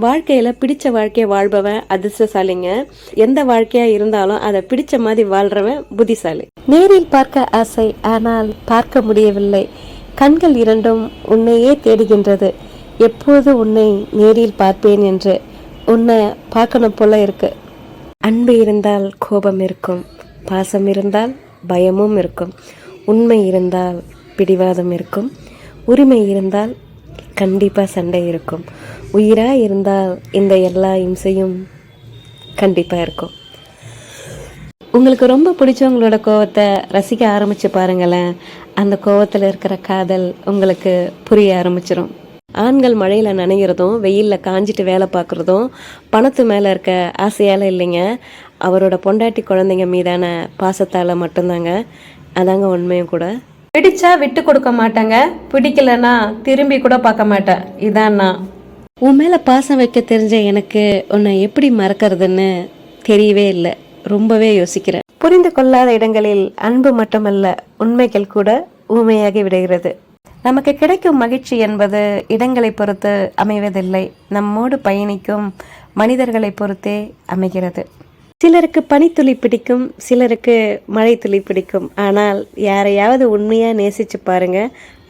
வாழ்க்கையில பிடிச்ச வாழ்க்கையை வாழ்பவன் அதிர்ஷ்டசாலிங்க. எந்த வாழ்க்கையா இருந்தாலும் அதை பிடிச்ச மாதிரி வாழ்றவன் புத்திசாலி. நேரில் பார்க்க ஆசை ஆனால் பார்க்க முடியவில்லை. கண்கள் இரண்டும் உன்னையே தேடுகின்றது. எப்போது உன்னை நேரில் பார்ப்பேன் என்று. உன்னை பார்க்கணும் போல இருக்கு. அன்பு இருந்தால் கோபம் இருக்கும். பாசம் இருந்தால் பயமும் இருக்கும். உண்மை இருந்தால் பிடிவாதம் இருக்கும். உரிமை இருந்தால் கண்டிப்பாக சண்டை இருக்கும். உயிராக இருந்தால் இந்த எல்லா இம்சையும் கண்டிப்பாக இருக்கும். உங்களுக்கு ரொம்ப பிடிச்சவங்களோட கோவத்தை ரசிக்க ஆரம்பிச்சு பாருங்களேன். அந்த கோவத்தில் இருக்கிற காதல் உங்களுக்கு புரிய ஆரம்பிச்சிடும் ஆண்கள் மழையில் நனைகிறதும் வெயிலில் காஞ்சிட்டு வேலை பார்க்குறதும் பணத்து மேலே இருக்க ஆசையால் இல்லைங்க. அவரோட பொண்டாட்டி குழந்தைங்க மீதான பாசத்தால் மட்டும்தாங்க. அதாங்க உண்மையும் கூட. பிடிச்சா விட்டு கொடுக்க மாட்டேங்க. பிடிக்கலன்னா திரும்பி கூட பார்க்க மாட்டேன். இதான் நான். உன் மேலே பாசம் வைக்க தெரிஞ்ச எனக்கு உன்னை எப்படி மறக்கிறதுன்னு தெரியவே இல்லை. ரொம்பவே யோசிக்கிறேன். புரிந்து கொள்ளாத இடங்களில் அன்பு மட்டுமல்ல உண்மைகள் கூட ஊமையாகி விடுகிறது. நமக்கு கிடைக்கும் மகிழ்ச்சி என்பது இடங்களை பொறுத்து அமைவதில்லை. நம்மோடு பயணிக்கும் மனிதர்களை பொறுத்தே அமைகிறது. சிலருக்கு பனித்துளி பிடிக்கும் சிலருக்கு மழை துளி பிடிக்கும். ஆனால் யாரையாவது உண்மையாக நேசிச்சு பாருங்க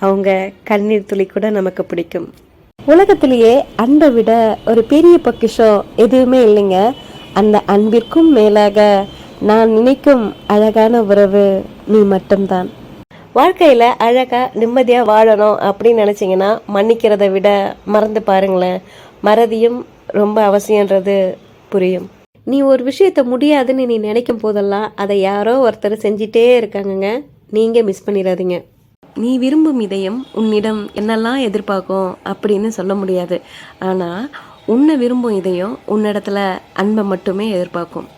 அவங்க கண்ணீர் துளி கூட நமக்கு பிடிக்கும். உலகத்திலேயே அன்பை விட ஒரு பெரிய பொக்கிஷம் எதுவுமே இல்லைங்க. அந்த அன்பிற்கும் மேலாக நான் நினைக்கும் அழகான உறவு நீ மட்டும்தான். வாழ்க்கையில் அழகாக நிம்மதியாக வாழணும் அப்படின்னு நினச்சிங்கன்னா மன்னிக்கிறதை விட மறந்து பாருங்களேன். மறதியும் ரொம்ப அவசியன்றது புரியும். நீ ஒரு விஷயத்த முடியாதுன்னு நீ நினைக்கும் போதெல்லாம் அதை யாரோ ஒருத்தர் செஞ்சிட்டே இருக்காங்கங்க. நீங்கள் மிஸ் பண்ணிடாதீங்க நீ விரும்பும் இதயம் உன்னிடம் என்னெல்லாம் எதிர்பார்க்கும் அப்படின்னு சொல்ல முடியாது. ஆனால் உன்னை விரும்பும் இதயம் உன்னிடத்துல அன்பை மட்டுமே எதிர்பார்க்கும்.